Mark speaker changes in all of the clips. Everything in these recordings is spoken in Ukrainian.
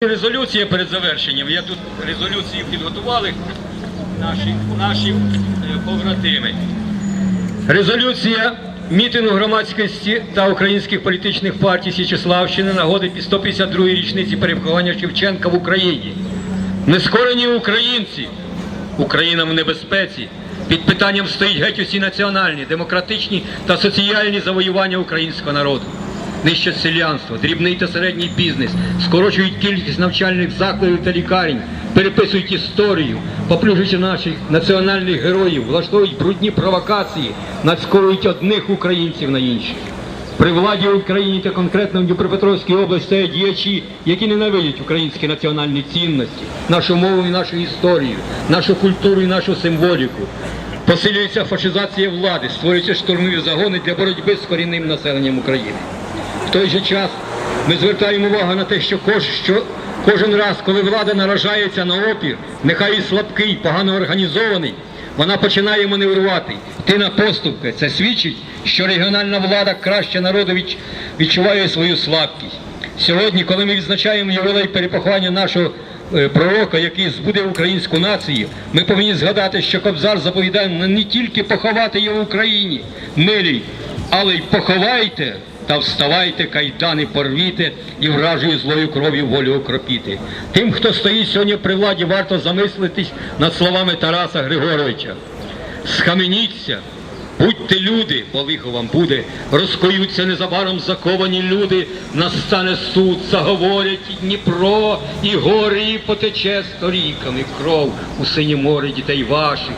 Speaker 1: Резолюція перед завершенням. Я тут резолюцію підготували наші, наші е, побратими. Резолюція мітингу громадськості та українських політичних партій Січеславщини нагоди під 152-ї річниці перебування Шевченка в Україні. Нескорені українці, Україна в небезпеці. Під питанням стоїть геть усі національні, демократичні та соціальні завоювання українського народу. Нищать селянство, дрібний та середній бізнес, скорочують кількість навчальних закладів та лікарень, переписують історію, поплюжуючи наших національних героїв, влаштовують брудні провокації, нацьковують одних українців на інших. При владі в Україні та конкретно в Дніпропетровській області стоять діячі, які ненавидять українські національні цінності, нашу мову і нашу історію, нашу культуру і нашу символіку. Посилюється фашизація влади, створюються штурмові загони для боротьби з корінним населенням України. В той же час ми звертаємо увагу на те, що, кож, що кожен раз, коли влада наражається на опір, нехай і слабкий, погано організований, вона починає маневрувати, йти на поступки. Це свідчить, що регіональна влада краще народу відч- відчуває свою слабкість. Сьогодні, коли ми відзначаємо ювілей перепоховання нашого е, пророка, який збуде українську націю, ми повинні згадати, що Кобзар заповідає не тільки поховати його в Україні, милій, але й поховайте та вставайте, кайдани порвіте і вражою злою кров'ю волю окропіти. Тим, хто стоїть сьогодні при владі, варто замислитись над словами Тараса Григоровича. Схаменіться, будьте люди, бо лихо вам буде, розкоються незабаром заковані люди, настане суд, заговорять і Дніпро, і гори, і потече сторіками кров у синє море дітей ваших.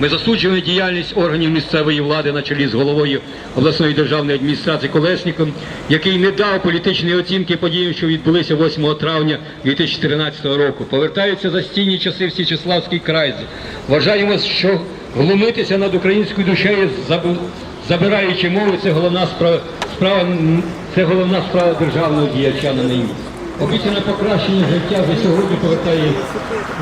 Speaker 1: Ми засуджуємо діяльність органів місцевої влади на чолі з головою обласної державної адміністрації Колесником, який не дав політичної оцінки подіям, що відбулися 8 травня 2014 року. Повертаються за стійні часи в Січеславський край. Вважаємо, що глумитися над українською душею, забираючи мову, це головна справа, справа це головна справа державного діяча на нині. Обіцяне покращення життя вже сьогодні повертає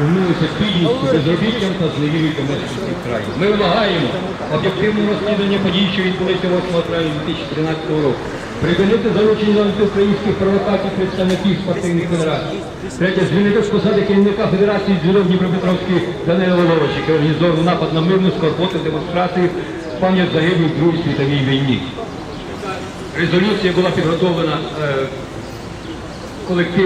Speaker 1: умилися бідністю, безробіттям та зневірою мешканців краю. Ми вимагаємо об'єктивного розслідування подій, що відбулися 8 травня 2013 року. Припинити залучення до антиукраїнських провокацій представників спортивних федерацій. Третє, звільнити з посади керівника Федерації дзюдо Дніпропетровської Данила Воловича, який організовував напад на мирну скорботу демонстрацію в пам'ять загиблих в Другій світовій війні. Резолюція була підготовлена е, colectivo.